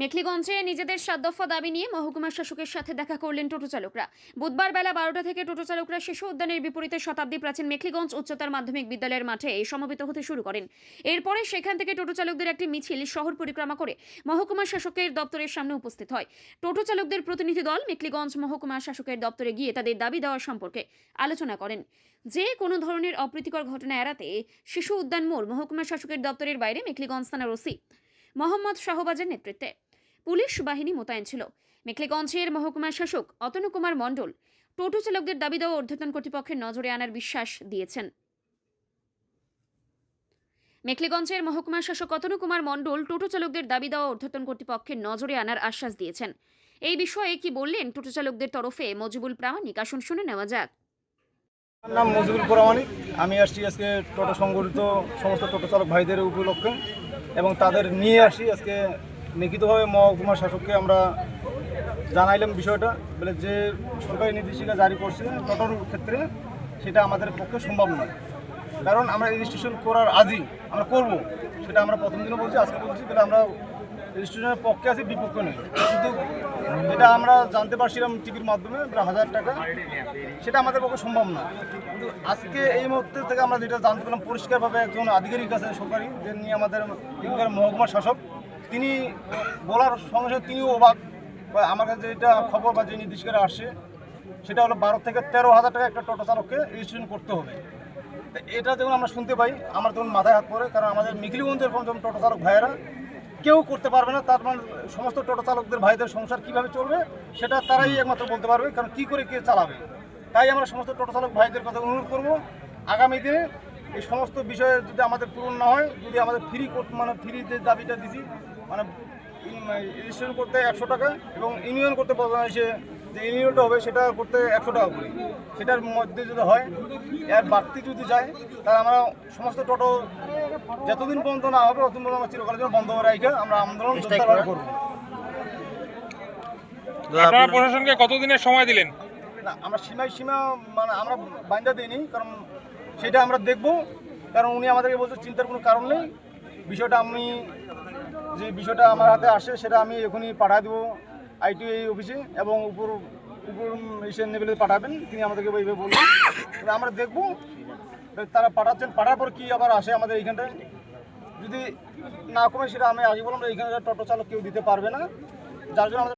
মেখলিগঞ্জে নিজেদের সাত দফা দাবি নিয়ে মহকুমা শাসকের সাথে দেখা করলেন টোটো চালকরা। বুধবার বেলা বারোটা থেকে টোটো চালকরা শিশু উদ্যানের বিপরীতে শতাব্দী প্রাচীন মেখলিগঞ্জ উচ্চতর মাধ্যমিক বিদ্যালয়ের মাঠে সমবেত হতে শুরু করেন। এরপরে সেখান থেকে টোটো চালকদের একটি মিছিল শহর পরিক্রমা করে মহকুমা শাসকের দপ্তরের সামনে উপস্থিত হয়। টোটো চালকদের প্রতিনিধি দল মেখলিগঞ্জ মহকুমা শাসকের দপ্তরে গিয়ে তাদের দাবি দেওয়া সম্পর্কে আলোচনা করেন। যে কোনো ধরনের অপ্রীতিকর ঘটনা এড়াতে শিশু উদ্যান মোড় মহকুমা শাসকের দপ্তরের বাইরে মেখলিগঞ্জ থানার ওসি মোহাম্মদ শাহবাজের নেতৃত্বে। পুলিশ বাহিনী মোতায়েন ছিল। মেখলিগঞ্জের মহকুমা শাসক অতনু কুমার মণ্ডল টোটো চালকদের দাবি দেওয়া ঊর্ধ্বতন কর্তৃপক্ষের নজরে আনার বিশ্বাস দিয়েছেন। মেখলিগঞ্জের মহকুমা শাসক অতনু কুমার মণ্ডল টোটো চালকদের দাবি দেওয়া ঊর্ধ্বতন কর্তৃপক্ষের নজরে আনার আশ্বাস দিয়েছেন। এই বিষয়ে কি বললেন টোটো চালকদের তরফে মজিবুল প্রামাণিক? আসুন, শুনে নেওয়া যাক। আমার নাম মজিবুল পোরামানিক আমি আসছি আজকে টোটো সংগঠিত সমস্ত টোটো চালক ভাইদের উপলক্ষে এবং তাদের নিয়ে আসি আজকে লিখিতভাবে মহকুমা শাসককে আমরা জানাইলাম বিষয়টা, বলে যে সরকারি নির্দেশিকা জারি করছে টোটোর ক্ষেত্রে সেটা আমাদের পক্ষে সম্ভব নয়। কারণ আমরা রেজিস্ট্রেশন করার আজই আমরা করব, সেটা আমরা প্রথম দিনও বলছি, আজকে বলছি বলে আমরা রেজিস্ট্রেশনের পক্ষে আছি, বিপক্ষে নেই। কিন্তু যেটা আমরা জানতে পারছিলাম টিভির মাধ্যমে, প্রায় হাজার টাকা, সেটা আমাদের পক্ষে সম্ভব না। কিন্তু আজকে এই মুহূর্তে থেকে আমরা যেটা জানতে পারলাম পরিষ্কারভাবে একজন আধিকারিক আছে সরকারি, যে নিয়ে আমাদের এখানকার মহকুমা শাসক তিনি বলার সঙ্গে সঙ্গে তিনিও অবাক। আমার কাছে যেটা খবর বা যে নির্দেশিকারা আসে সেটা হলো বারো থেকে তেরো হাজার টাকা একটা টোটো চালককে রেজিস্ট্রেশন করতে হবে। এটা যখন আমরা শুনতে পাই, আমার তখন মাথায় হাত পড়ে, কারণ আমাদের মিখিলিগঞ্জের যখন টোটো চালক ভাইয়েরা কেউ করতে পারবে না, তার মানে সমস্ত টোটো চালকদের ভাইদের সংসার কীভাবে চলবে, সেটা তারাই একমাত্র বলতে পারবে, কারণ কি করে কে চালাবে। তাই আমরা সমস্ত টোটো চালক ভাইদের কথা অনুরোধ করব, আগামী দিনে এই সমস্ত বিষয়ে যদি আমাদের পূরণ না হয়, যদি আমাদের ফ্রি মানে ফ্রি যে দাবিটা দিছি মানে রেজিস্ট্রেশন করতে একশো টাকা এবং ইউনিয়ন করতে এসে যে ইউনিয়নটা হবে সেটা করতে একশো টাকা করে। সেটার মধ্যে যদি হয় এর বাড়তি যদি যায় তাহলে আমরা সমস্ত টোটো যতদিন পর্যন্ত না হবে ততদিন পর্যন্ত আমরা চিরকালের জন্য বন্ধ করে রাখা আমরা আন্দোলন করব। আপনারা প্রশাসনকে কতদিনের সময় দিলেন? না আমরা সীমায় সীমা মানে আমরা বান্ধা দিইনি কারণ সেটা আমরা দেখব। কারণ উনি আমাদেরকে বলছে চিন্তার কোনো কারণ নেই। বিষয়টা আমি যে বিষয়টা আমার হাতে আসে সেটা আমি এখনই পাঠিয়ে দেবো আইটিআই অফিসে এবং উপর উপর ইসের লেভেলে পাঠাবেন, তিনি আমাদেরকে এইভাবে বলবেন। আমরা দেখব তারা পাঠাচ্ছেন, পাঠার পর কী আবার আসে আমাদের এইখানটায়। যদি না কমে সেটা আমি আগে বললাম এইখানে টোটো চালক কেউ দিতে পারবে না। যার জন্য আমাদের